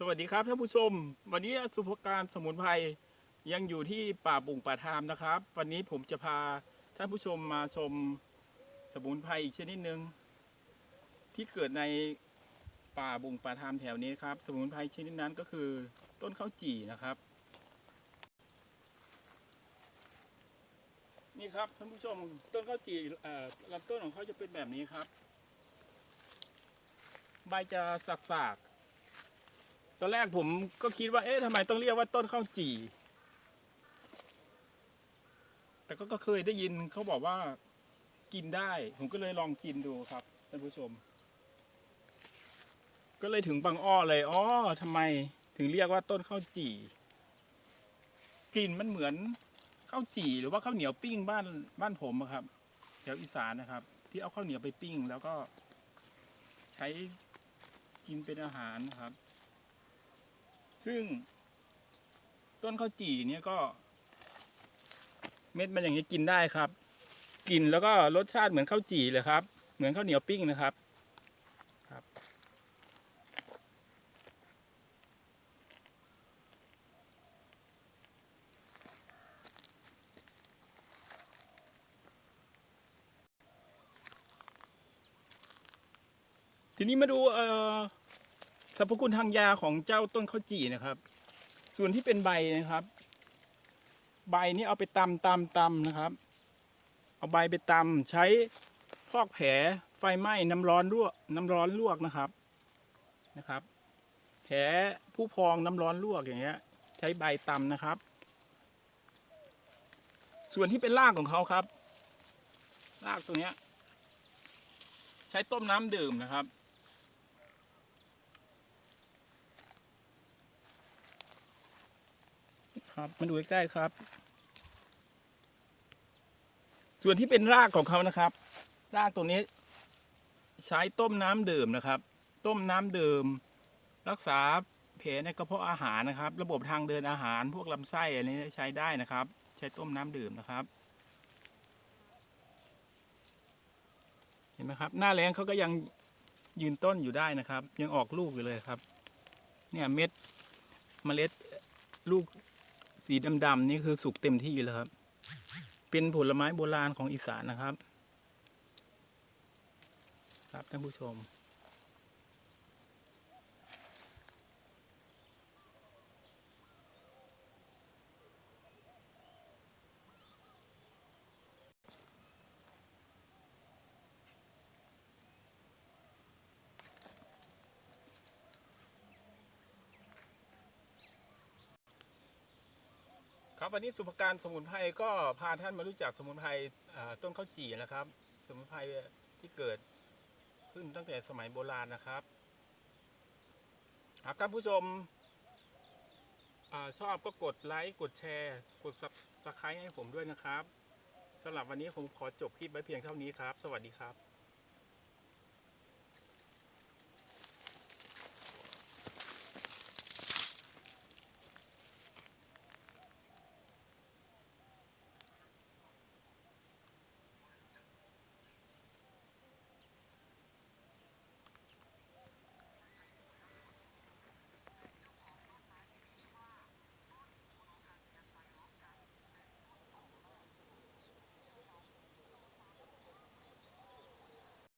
สวัสดีครับท่านผู้ชม วันนี้สุภการสมุนไพรยังอยู่ที่ป่าบุงป่าทามนะครับ วันนี้ผมจะพาท่านผู้ชมมาชมสมุนไพรอีกชนิดหนึ่งที่เกิดในป่าบุงป่าทามแถวนี้ครับ สมุนไพรชนิดนั้นก็คือต้นข้าวจี่นะครับ นี่ครับท่านผู้ชมต้นข้าวจี่ลำต้นของเขาจะเป็นแบบนี้ครับ ใบจะสักๆ ตอนแรกผมก็คิดว่า เอ๊ะทำไมต้องเรียกว่าต้นข้าวจี่ แต่ก็เคยได้ยินเขาบอกว่ากินได้ ผมก็เลยลองกินดูครับท่านผู้ชม ก็เลยถึงบางอ้อเลยอ๋อทำไมถึงเรียกว่าต้นข้าวจี่ กลิ่นมันเหมือนข้าวจี่หรือว่าข้าวเหนียวปิ้งบ้านบ้านผมอะครับแถวอีสานนะครับ ที่เอาข้าวเหนียวไปปิ้ง แล้วก็ใช้กินเป็นอาหารนะครับ ซึ่ง ต้นข้าวจี่เนี่ยก็ เม็ดมันอย่างนี้กินได้ครับกินแล้วก็รสชาติเหมือนข้าวจี่เลยครับ เหมือนข้าวเหนียวปิ้งนะครับครับ ทีนี้มาดูเอ่อ สรรพคุณทางยาของเจ้าต้นข้าวจี่นะครับ ส่วนที่เป็นใบนะครับ ใบนี้เอาไปตำตำตำนะครับ เอาใบไปตำใช้ฟอกแผลไฟไหม้น้ำร้อนลวกน้ำร้อนลวกนะครับนะครับ แผลผู้พองน้ำร้อนลวกอย่างเงี้ย ใช้ใบตำนะครับ ส่วนที่เป็นรากของเขาครับรากตรงเนี้ย ใช้ต้มน้ำดื่มนะครับ ครับ มาดูใกล้ๆครับ ส่วนที่เป็นรากของเขานะครับ รากตัวนี้ ใช้ต้มน้ำดื่มนะครับ ต้มน้ำดื่ม รักษาแผลในกระเพาะอาหารนะครับ ระบบทางเดินอาหารพวกลำไส้อะไรนี้ใช้ได้นะครับ ใช้ต้มน้ำดื่มนะครับ เห็นไหมครับ หน้าแรงเขาก็ยังยืนต้นอยู่ได้นะครับ ยังออกลูกอยู่เลยครับ เนี่ยเม็ดเมล็ดลูก สีดำๆนี่คือสุกเต็มที่แล้วครับ เป็นผลไม้โบราณของอีสานนะครับ ครับท่านผู้ชม ครับวันนี้สุภการสมุนไพรก็พาท่านมารู้จักสมุนไพรต้นข้าวจี่นะครับ สมุนไพรที่เกิดขึ้นตั้งแต่สมัยโบราณนะครับหากท่านผู้ชมอชอบก็กดไลค์กดแชร์ กดซับสไครต์ให้ผมด้วยนะครับสำหรับวันนี้ผมขอจบคลิปไว้เพียงเท่านี้ครับ สวัสดีครับ